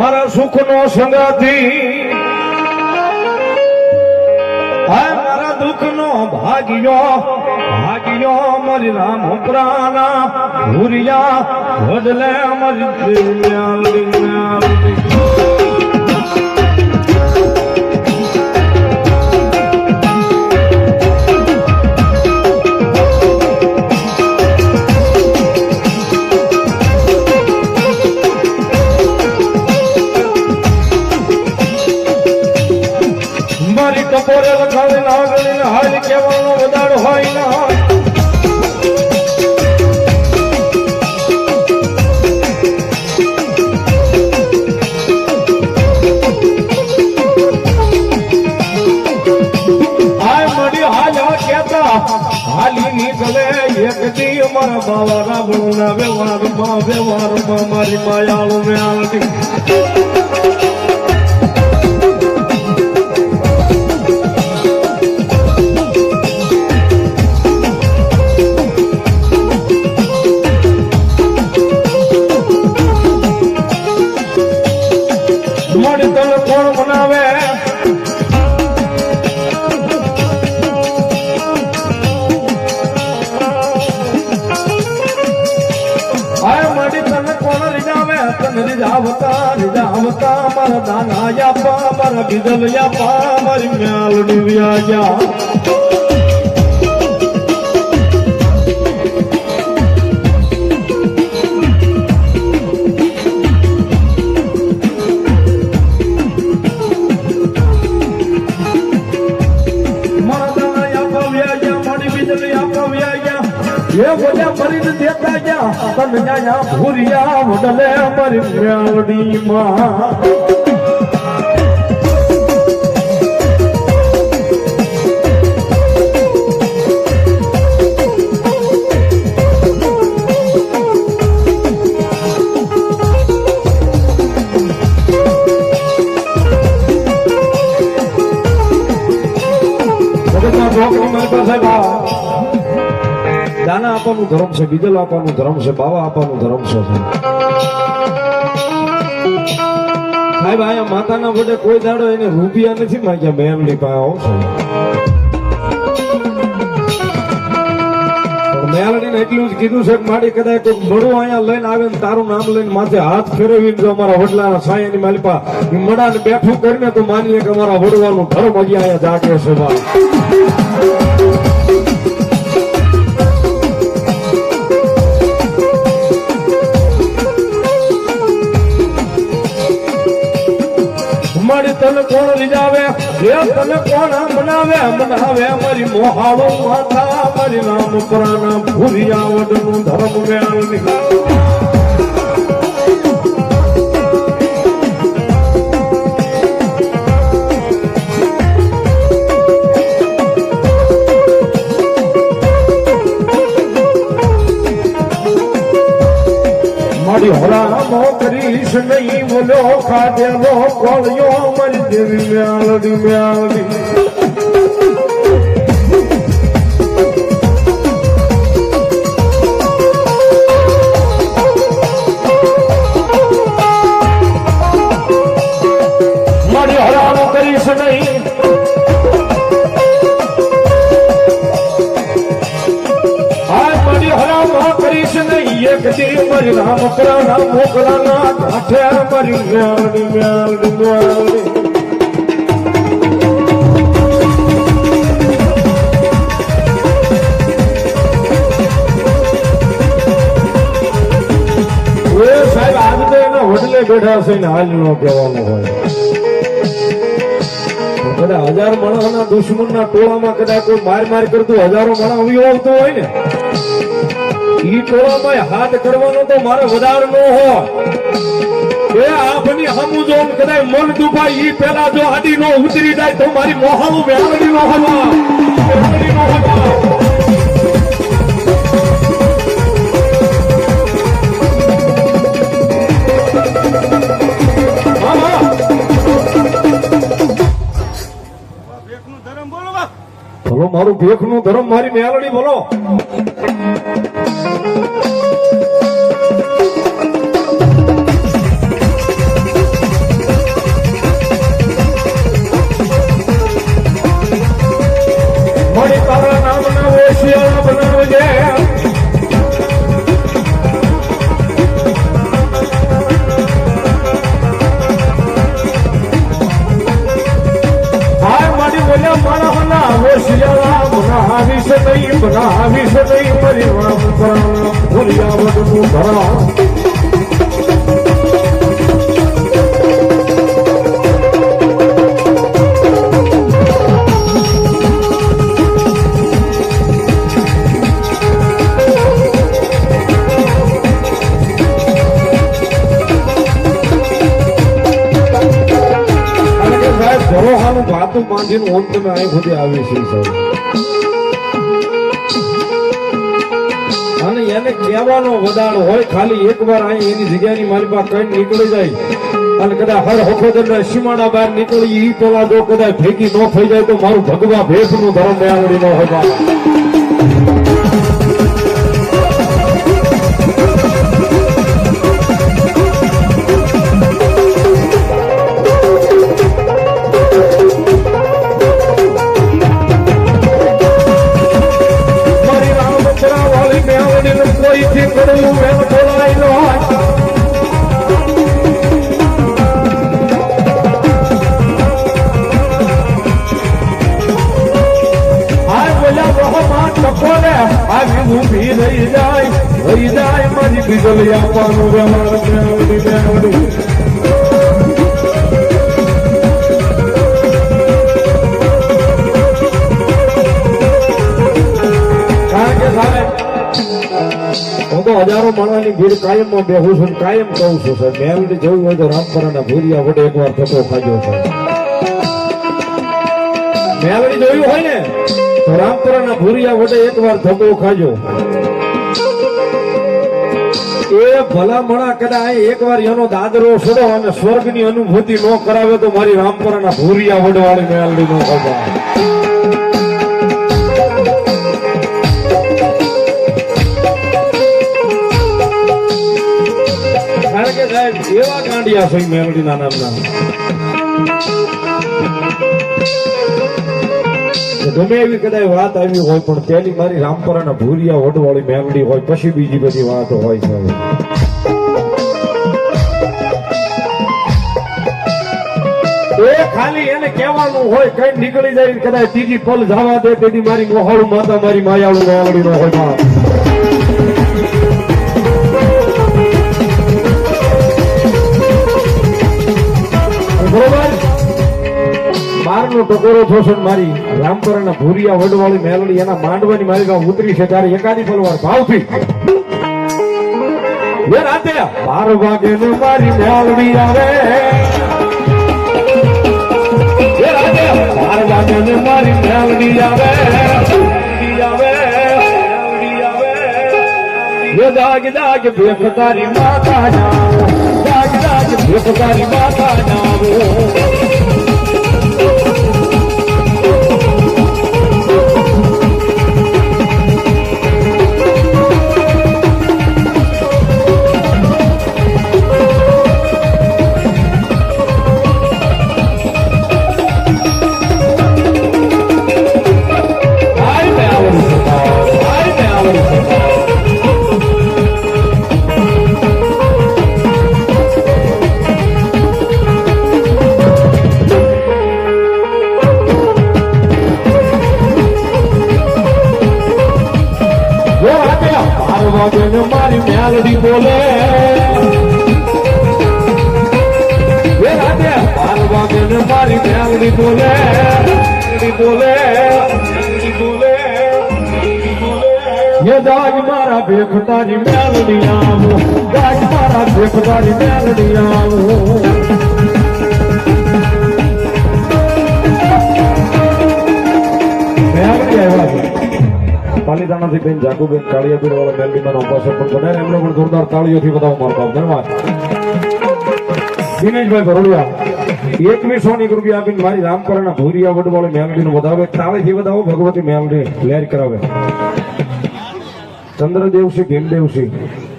મારા સુખ નો સંગાથી. હાય મારા દુઃખ નો ભાગ્યો ભાગ્યો મારી રામ પ્રાણા ભૂરિયા વડલે મારી નાગલી ટપોરે લખાવી નાગણી ને હાલ કેવાનો વધારો હોય ના હાય. મળી હાલ કેતા હાલી એક દી મારા બાવા રાવણ મારી માયાળું વ્યાળી ભૂરિયા વડલે મારી મ્યાલડી માં આપવાનું ધર્મ છે, બીજલ આપવાનું ધર્મ છે, બાવા આપવાનું ધર્મ છે, સાહેબ. અહીંયા માતાના વડે કોઈ દાડો એને રૂપિયા નથી માંગ્યા, બેનની પાસે આવશે મેલડીને એટલું જ કીધું છે કે માડી કદાચ કોઈ મળું અહીંયા લઈને આવે ને તારું નામ લઈને માથે હાથ ફેરવીને જો અમારા વડલાના સાયાની માલિપા મડાને બેઠું કરીને તો માનીએ કે અમારા વડવાનું ધર્મ હજી અહીંયા જાગે છે તને કોણ રીજાવે? એ તને કોણ બનાવે? બનાવે મારી મોહાળો માતા મારી નામ પ્રાણ ભૂરિયાવડનું ધર્મ વેણ હરામો કરીશ નહીં બોલો ખાધેલો કોળિયો મારી દેવી મ્યાલડી મ્યાલડી. દી મારી રામ પ્રાણા મોકલાના કાંઠે મારી વડલે બેઠા છે ને હાલ નો કહેવાનું હોય. હજાર માણસના દુશ્મનના ટોળામાં કદાચ કોઈ માર માર કરતું હજારો માણસ આવી આવતું હોય ને ઈ ટોળામાં હાથ કરવાનો તો મારે વધાર ન હો એ આપની હમુ જો કદાચ મન દુભાઈ ઈ પેલા જો આડી નો ઉતરી જાય તો મારી મોહાળું વેલડી નો હવા વેલડી નો હવા હા હા બોલો મારું ભેખનું ધર્મ મારી મેલડી બોલો. બાંધીને ઓમ તમે અહીં સુધી આવી છે સાહેબ. અને એને કહેવાનો વધારો હોય, ખાલી એકવાર અહીં એની જગ્યાની મારી પાસે કઈ નીકળી જાય અને કદાચ હર હકોદર સીમાડા બહાર નીકળી એ પેલા જો કદાચ ભેગી ન થઈ જાય તો મારું ભગવા ભેખનું ધર્મ આવડી ન હોય જાય જાય હજારો માણસની ભીડ કાયમમાં બેહું છું કાયમ કહું છું સર મેં જવું હોય તો રામપરાના ભૂરિયા વડે એકવાર થતો ખાજો છે મેં જોયું હોય ને, તો રામપરાના ભૂરિયા વડે એકવાર થતો ખાજો. એ ભલામણા કદાચ એકવાર એનો દાદરો છોડો અને સ્વર્ગની અનુભૂતિ ન કરાવે તો મારી રામપરાના ભૂરિયા વડવાળી મેળવી નો ખબર કારણ કે સાહેબ, એવા ગાંડિયા છે મેલડીના નામના. ગમે એવી કદાચ વાત આવી હોય, પણ પેલી મારી રામપરાના ભૂરિયા વડવાળી મેલડી હોય, પછી બીજી બધી વાતો હોય છે ખાલી એને કહેવાનું હોય, કઈ નીકળી જાય કદાચ ત્રીજી પલ જવા દે તેથી મારી મોહાળું માતા, મારી માયાળું મેલડી નો હોય બારનો ટકોરો થશે મારી. રામપરાના ભૂરિયા વડવાળી મેલડી એના માંડવાની મારી ગામ ઉતરી છે ત્યારે એકાદી પલવાર ભાવથી. એ રાતે બાર વાગે ને મારી મેલડી આવે. એ રાતે બાર વાગે ને મારી મેલડી આવે. એ દાગ દાગ ભેખ તારી માતા નામ દાગ દાગ ભેખ તારી માતા જાઓ મારા ભેખ તારી મેલડી આવો. દાગ મારા ભેખ તારી મેલડી આવો. પાલીતાણાથી બેન જાગુબેન કાળિયાબીર વાળા મેલડીમાં ઉપાસક પણ બનાવે એમને પણ જોરદાર તાળીઓથી બધા મારતા ધન્યવાદ. દિનેશભાઈ ભરોડિયા એકવીસો ની રૂપિયા આપીને મારી રામકરણ ભૂરિયા વડવાળી મેલડી નું વધાવે તાળીથી વધાવો, ભગવતી મેલડી લહેર કરાવે. ચંદ્રદેવસિંહ, ભીમદેવસિંહ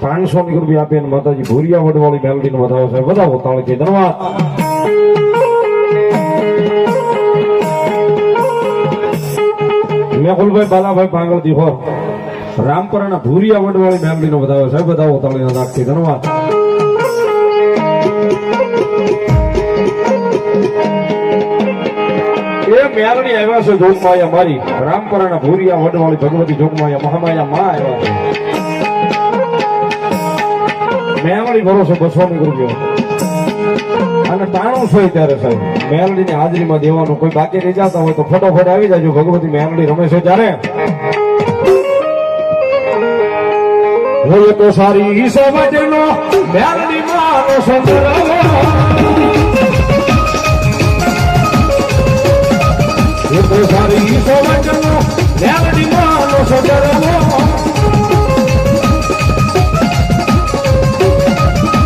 પાંચસો ની રૂપિયા આપે માતાજી ભૂરિયા વડવાળી મેલડી નું વધાવો છે. વધાવો તાળીથી ધન્યવાદ. મેહુલભાઈ બાલાભાઈ પાંગળ દિહોર રામપરાના ભૂરિયા વડવાળી મેલડી નો વધાવે સાહેબ બધાવો તાળીના નાખથી ધન્યવાદ. એ મેલડી આવ્યા છે જોગમાયા મારી. રામપરાના ભૂરિયા વડવાળી ભગવતી જોગમાયા મહામાયા માં આવ્યા મેલડી ભરોસે બસો ની અને તાણું છે ત્યારે સાહેબ. મેલડી ની હાજરીમાં દેવાનું કોઈ બાકી રહી જતા હોય તો ફટોફટ આવી જાજો. ભગવતી મેલડી રમે છે ત્યારે. હોય તો સારી સમજનો. મેલડી માનો સંગ્રહ સો વચનો મેલડી માનો સદરવો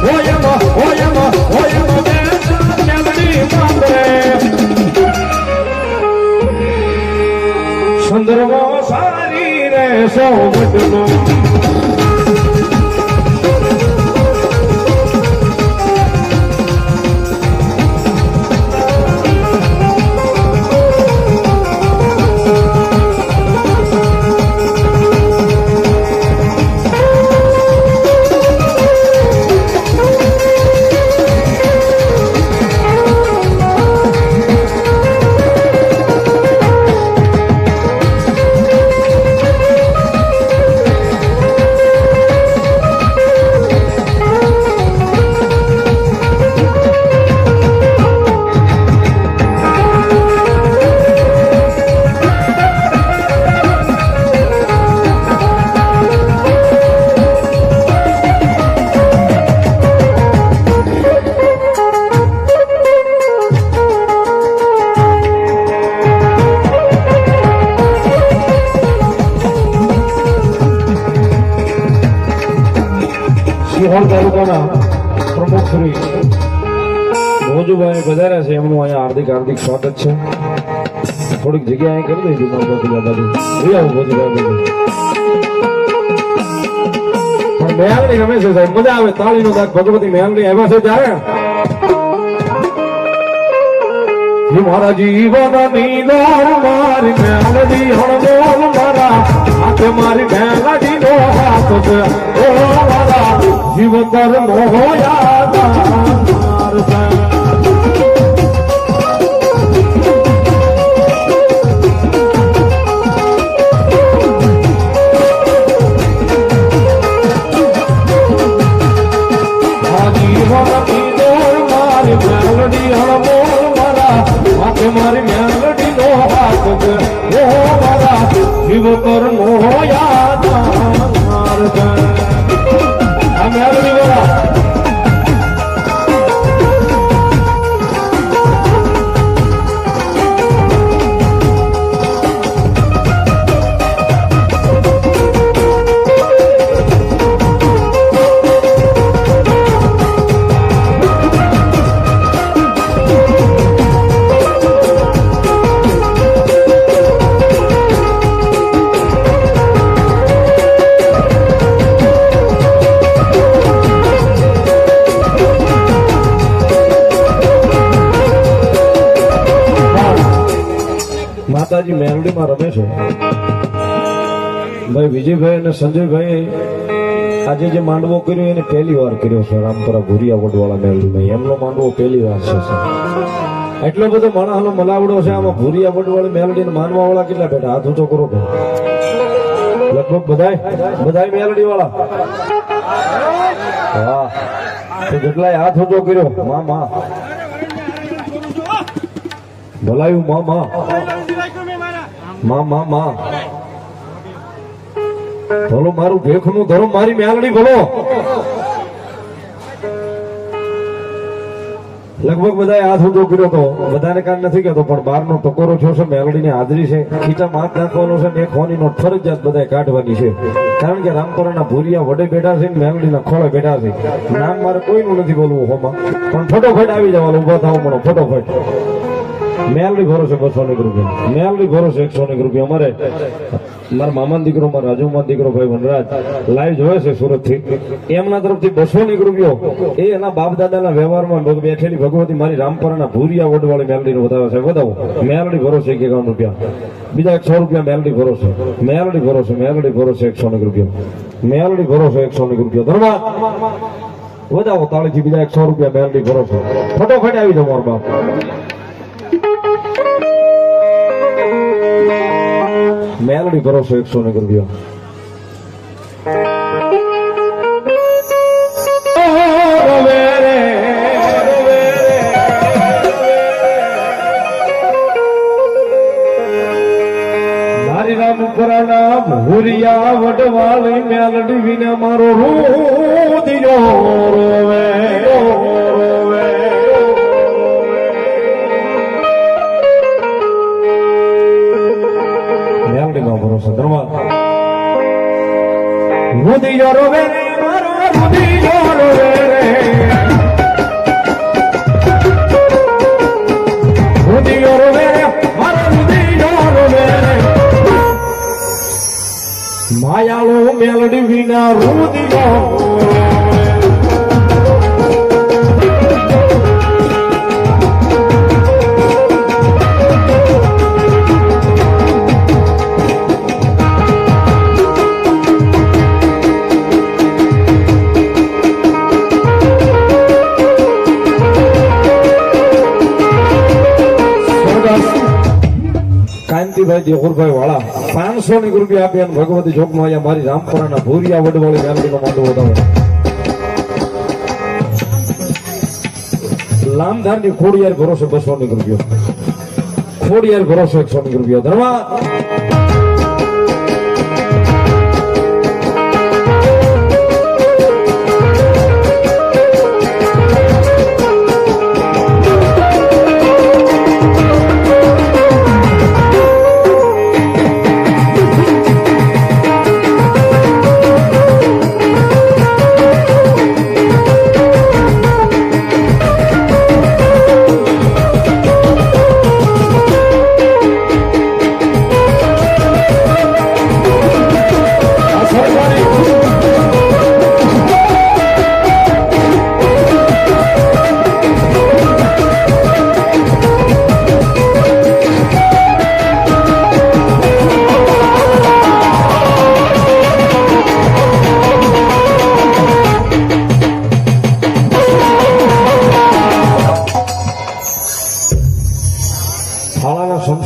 ઓયમાં ઓયમાં ઓયમાં મેલડી માંદરે સંદર્ભો સારી રે સો ભોજુભાઈ વધારે છે. એમનું અહીંયા હાર્દિક હાર્દિક સ્વાગત છે. થોડીક જગ્યા કરી દઈશું મારા બાજુ બાજુ. જોઈ આવું મોજુભાઈ બાજુ. પણ મેલડી રમે છે સાહેબ, મજા આવે. તાળીનો દાખ ભગવતી મેલડી આવ્યા છે ત્યારે મારા જીવન નીદાર મારી મેલડી હળબોલ મારા હાથ મારી મેલડી નો હાથ ઓ મારા જીવતર મોહ યાદ. વિજયભાઈ અને સંજયભાઈ આજે જે માંડવો કર્યો એને પહેલી વાર કર્યો છે, રામપરા ભુરિયા વડવાળા મેલડીમાં એમનો માંડવો પહેલી વાર છે એટલો બધો માણસનો મલાવડો છે, આમાં ભુરિયા વડવાળી મેલડીને માનવા વાળા કેટલા બેઠા? હાથ ઊંચો કરો. લગભગ બધાય બધાય મેલડી વાળા હા તો કેટલાય હાથ ઊંચો કર્યો, મા મા. ભલાયું, મા મા. મા મા, માં. ભલો મારું ભેખનું ધરો મારી મેલડી ભલો લગભગ બધા હાથ ઊંચો કર્યો હતો બધાને કાન નથી કહેતો, પણ બહારનો ટકોરો થયો છે મેલડીની હાજરી છે. ખીચા માથ નાખવાનો છે ને ખોની નો ફરજિયાત બધા કાઢવાની છે. કારણ કે રામપરાના ભૂરિયા વડે બેઠા છે ને મેલડીના ખોળે બેઠા છે. નામ મારે કોઈનું નથી બોલવું, હોમાં. પણ ફટોફટ આવી જવાનું ઊભા થવું મળો ફટોફટ. મેલડી ભરોસે બસો ની રૂપિયા. મેલડી ભરોસે એકસો ની રૂપિયા. અમારે મારા મામા દીકરો, મારા રાજુમાં દીકરો ભાઈ વનરાજ લાઈવ જોવે છે સુરતથી એમના તરફથી બસો ની રૂપિયો એ એના બાપ દાદાના વ્યવહારમાં બેઠેલી ભગવતી મારી રામપરાના ભૂરિયા વડવાળી મેલડી નો વધારે છે. વધાવો મેલડી ભરોસે એક એકાવન રૂપિયા. બીજા એકસો રૂપિયા મેલડી ભરોસે. મેલડી ભરોસે મેલડી ભરોસે એકસો ની રૂપિયા. મેલડી ભરોસે એકસો ની રૂપિયા. ધર્મા! વધાવો તાળીથી બીજા એકસો રૂપિયા મેલડી ભરોસે. ફટોફટ આવી જાવ મારો બાપ. મેલડી ભરોસો એકસો ને રામ ભૂરિયા વડવાળી મેલડી વિના મારો રૂ દિયો રોવે. ભદ્રવા મોદી જો રોવે મારો મોદી જો રોવે મોદી જો રોવે મારો મોદી જો મેલડી વિના રૂદી કાંતિભાઈ દેહુરભાઈ વાળા, પાંચસો ની કૃપી આપી અને ભગવતી ચોકમાં અહીંયા મારી રામપુરાના ભૂરિયા વડવાળી ગાંધીનો માંડો વધારો લામધારની ખોડિયાર ભરોસે બસો ની કૃપિયો ખોડિયાર ભરોસે એકસો ની કૃપિયો ધર્મા